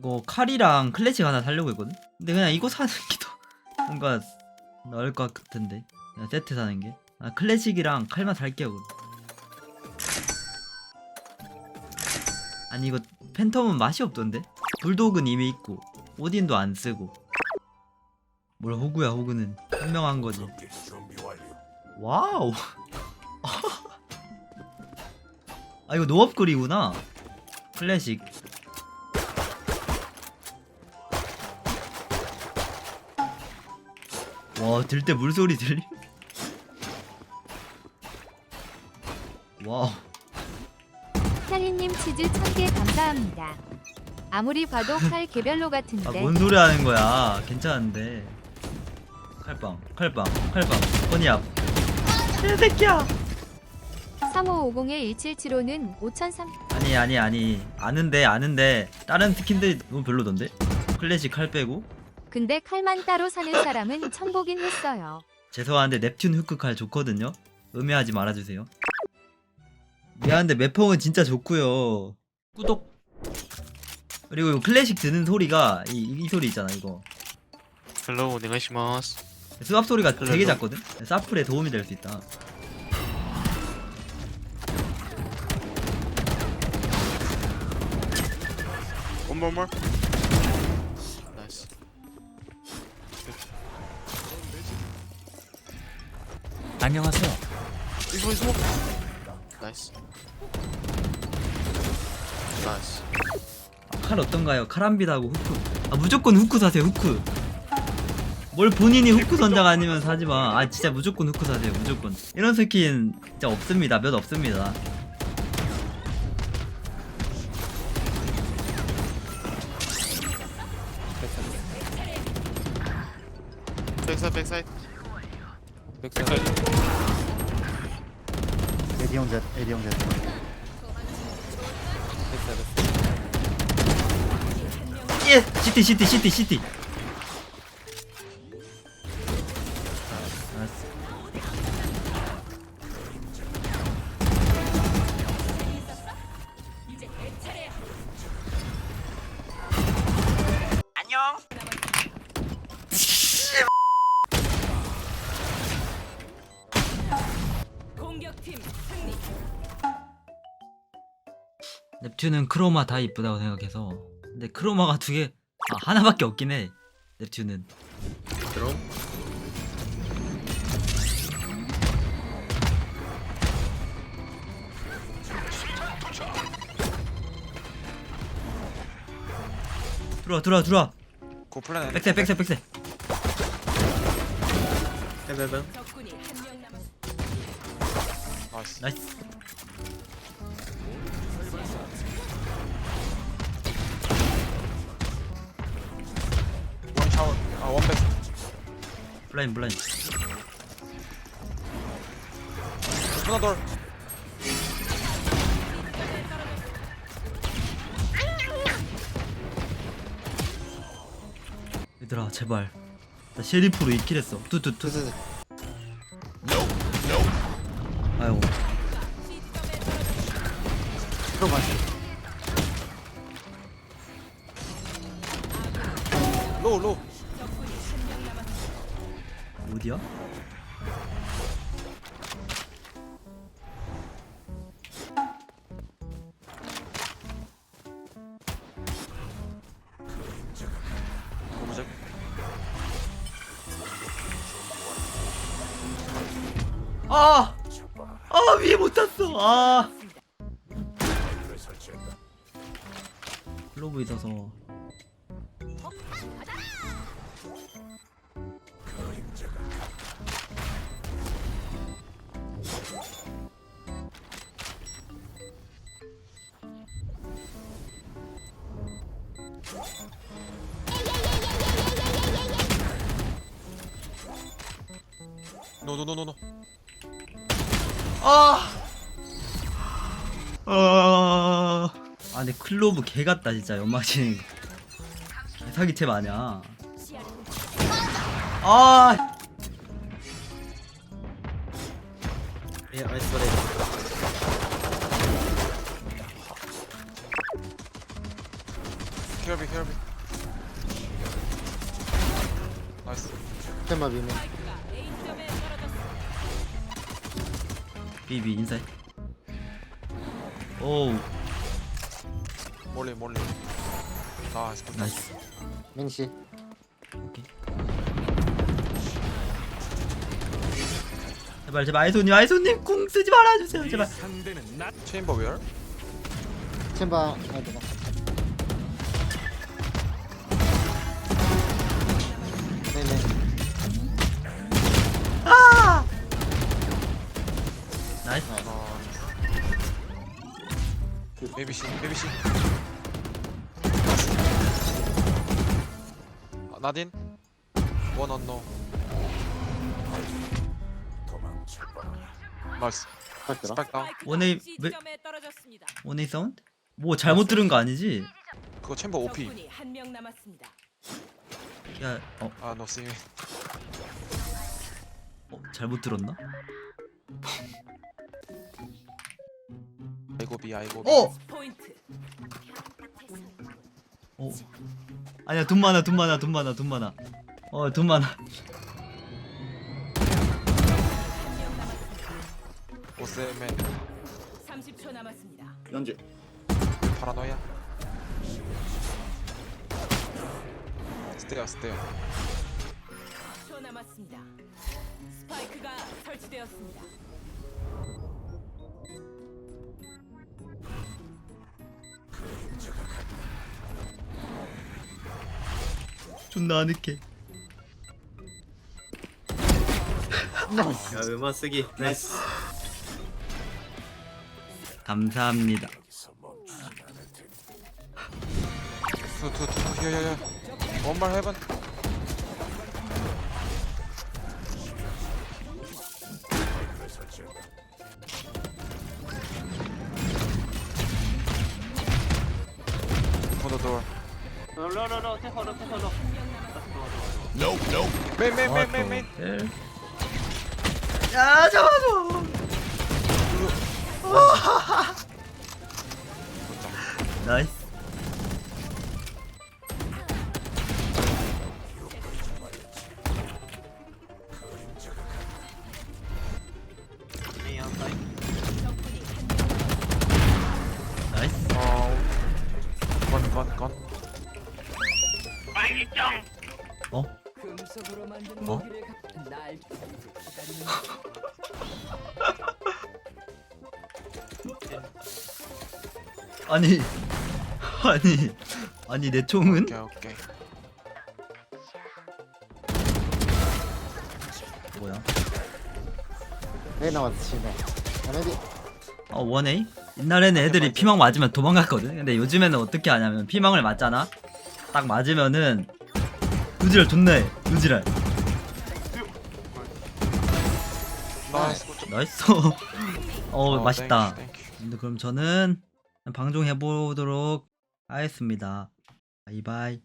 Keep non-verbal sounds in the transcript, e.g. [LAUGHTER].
이거 칼이랑 클래식 하나 사려고 했거든? 근데 그냥 이거 사는 게 더 [LAUGHS] 뭔가 나을 것 같은데. 그냥 세트 사는 게. 아, 클래식이랑 칼만 살게요 그럼. 아니 이거 팬텀은 맛이 없던데? 불독은 이미 있고 오딘도 안 쓰고. 뭘 호구야 호구는. 현명한 거지. 와우. [LAUGHS] 아 이거 노업글이구나. 클래식 와 들 때 물소리 들리 와우. 찰리님 치즈 1000개 감사합니다. 아무리 봐도 칼 개별로 아 같은데. 뭔 소리 하는 거야. 괜찮은데. 칼빵 칼빵 칼빵. 허니압. 개새끼야. 3550에 1775는 5003 아니 아니 아니. 아는데 아는데. 다른 스킨들 너무 별로던데? 클래식 칼 빼고 근데 칼만 따로 사는 사람은 천보긴 했어요. 죄송한데 넵튠 후크 칼 좋거든요. 음해하지 말아주세요. 미안한데 매펑은 진짜 좋고요. 구독. 그리고 이 클래식 드는 소리가 이, 이 소리 있잖아 이거. 헬로 오네가시마스 수압 소리가 되게? 작거든? 사플에 도움이 될 수 있다. One more more 안녕하세요. 이거 이거 나이스. 나이스. 아, 칼 어떤가요? 카람비다고 후크 아 무조건 후크 사세요 후크 뭘 본인이 후크 선장 아니면 사지 마. 아 진짜 무조건 후크 사세요 무조건. 이런 스킨 진짜 없습니다. 몇 없습니다. 백사이드 백사이드 백사이드. 에디 형제, 에디 형제. 백사이드. 예! 시티 시티 시티 시티 알았어 넵튠은 크로마 다 이쁘다고 생각해서. 근데 크로마가 두 개 아 하나밖에 없긴 해 넵튠은. 그럼? 들어와 들어와 들어와. 고플랜 백세 백세 백세. 헤베베 나이스 아 원 백 블라인 블라인. 하나 돌 얘들아 제발. 나 셰리프로 2킬 했어. 뚜뚜뚜 아이고. 들어가 아! 아 위에 못 탔어. 아. 글로브 있어서. 노노노노노 아! 아, 아 근데 클로브 개 같다 진짜 거 개사기체 마냥 아 예 나이스 be here be. 나이스. 템마 비밀. 비비 인사이 오 몰리 몰리. 나이스. 굿. 나이스 민시. 오케이 제발 제발 아이소님 아이소님 궁 쓰지 말아주세요 제발 체인버 웨어? 챔바 아이드가. 나딘. 원 언노. 나이스. 딱 들어. 스파이크 다운. 원에이 왜 떨어졌습니다. 원에이 사운드? 뭐 잘못 들은 거 아니지? 그거 챔버 OP. 적군이 한 명 남았습니다. 야, 어, 아, 너 씨. 어 잘못 들었나? 아이고 비, 아이고 비. 어, 포인트. 어, 아니야 돈 많아 돈 많아 돈 많아 돈 많아. 어 돈 많아. 오세맨 30초 남았습니다. 연지 파라노야. 스테어, 스테어. 10초 남았습니다. 스파이크가 설치되었습니다. 존나 아늑해. 야 음악 쓰기. 나이스. 감사합니다. 투, 투, 투, 투, 히어, 히 어, 히어. 원말 헤븐. On the door. Main, main, main, main, main. 헬. 야 잡아줘. 나이스. 어? 금속으로 만든 어? 무기를 가- 날 아니 아니 아니 내 총은 오케이, 오케이. 뭐야? 네 나왔어 치네. 레디. 어 원에이? 옛날에는 애들이 피망 맞으면 도망갔거든. 근데 요즘에는 어떻게 하냐면 피망을 맞잖아. 딱 맞으면은 누지랄 존나 해. 누지랄. 나이스, 굿. 나이스. [LAUGHS] 어 맛있다. 땡큐, 땡큐. 근데 그럼 저는 방종 해보도록 하겠습니다. 바이바이.